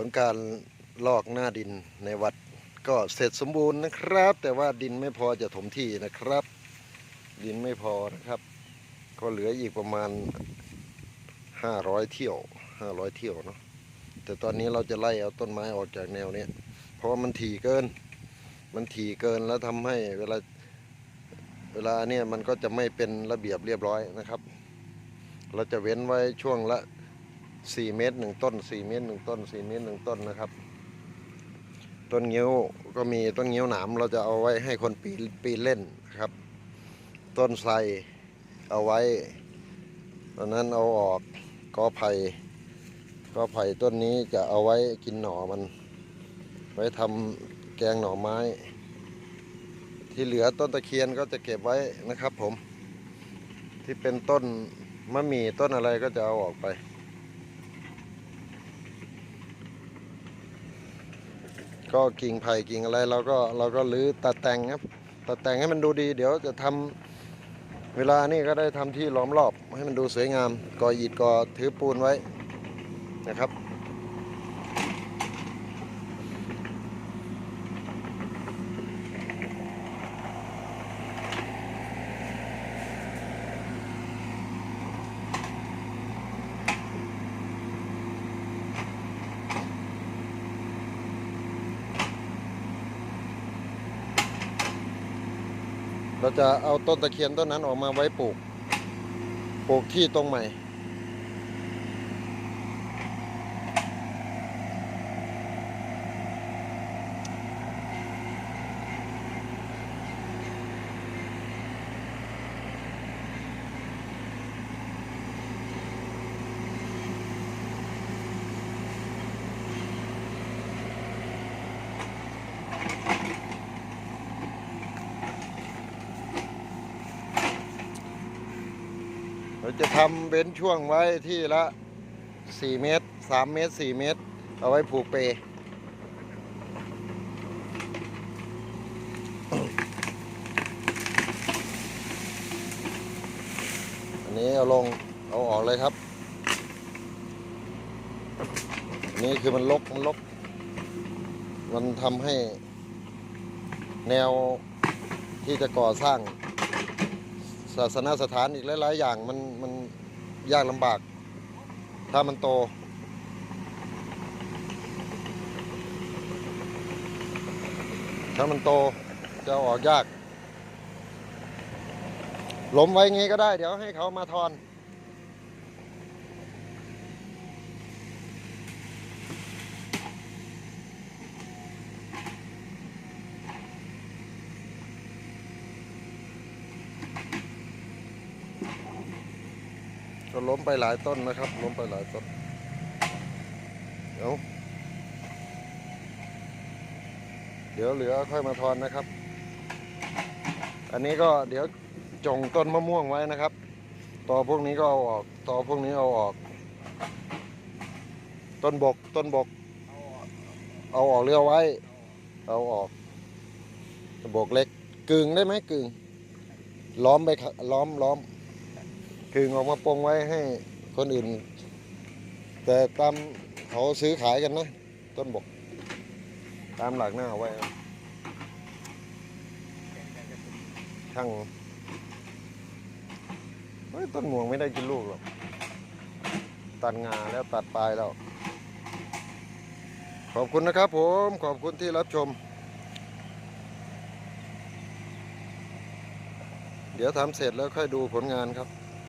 ผลการลอกหน้าดินในวัดก็เสร็จสมบูรณ์นะครับ แต่ว่าดินไม่พอจะถมที่นะครับ ดินไม่พอนะครับ ก็เหลืออีกประมาณ 500 เที่ยว 500 เที่ยวเนาะแต่ตอนนี้เราจะไล่เอาต้นไม้ออกจากแนวเนี้ยเพราะว่ามันถี่เกิน มันถี่เกินแล้วทำให้เวลาเวลาเนี่ยมันก็จะไม่เป็นระเบียบเรียบร้อยนะครับ เราจะเว้นไว้ช่วงละ 4เมตรหนึ่งต้น4เมตรหนึ่งต้น4เมตรหนึ่งต้นนะครับ ต้นเงิ้ยวก็มีต้นเงิ้ยวหนามเราจะเอาไว้ให้คนปีนปีนเล่นนะครับ ต้นไทรเอาไว้ตอนนั้นเอาออกกอไผ่กอไผ่ต้นนี้จะเอาไว้กินหน่อมัน ไว้ทำแกงหน่อไม้ ที่เหลือต้นตะเคียนก็จะเก็บไว้นะครับผม ที่เป็นต้นมะหมี่ต้นอะไรก็จะเอาออกไป ก็กิ่งไผ่กิ่งอะไรเราก็เราก็รื้อตัดแต่งครับตัดแต่งให้มันดูดี เดี๋ยวจะทำเวลานี่ก็ได้ทำที่ล้อมรอบ ให้มันดูสวยงามก่ออิฐก่อถือปูนไว้นะครับ เราจะเอาต้นตะเคียนต้นนั้นออกมาไว้ปลูก ปลูกที่ตรงใหม่ เราจะทำเว้นช่วงไว้ที่ละ 4 เมตร 3 เมตร 4 เมตร เอาไว้ผูกเปอันนี้เอาลง เอาออกเลยครับ อันนี้คือมันลก มันลก มันทำให้แนวที่จะก่อสร้าง ศาสนสถานอีกหลาย ๆ อย่างมันมันยากลำบาก ถ้ามันโต ถ้ามันโตจะอออกยากล้มไว้งี้ก็ได้ เดี๋ยวให้เขามาทอน ก็ล้มไปหลายต้นนะครับ ล้มไปหลายต้นเดี๋ยวเดี๋ยวเหลือค่อยมาทอนนะครับ อันนี้ก็เดี๋ยวจงต้นมะม่วงไว้นะครับตอพวกนี้ก็เอาออกตอพวกนี้เอาออก ต้นบกต้นบก เอาออกเรือไว้ เอาออกต้นบกเล็กกึ่งได้ไหมกึ่งล้อมไปล้อมล้อม กึ่งออกมาปรงไว้ให้คนอื่น แต่ตามเขาซื้อขายกันนะ ต้นบก ตามหลักหน้าไว้ช่างเฮ้ยต้นม่วงไม่ได้กินลูกหรอก ตัดงาแล้วตัดปลายแล้ว ขอบคุณนะครับผมขอบคุณที่รับชม เดี๋ยวทำเสร็จแล้วค่อยดูผลงานครับ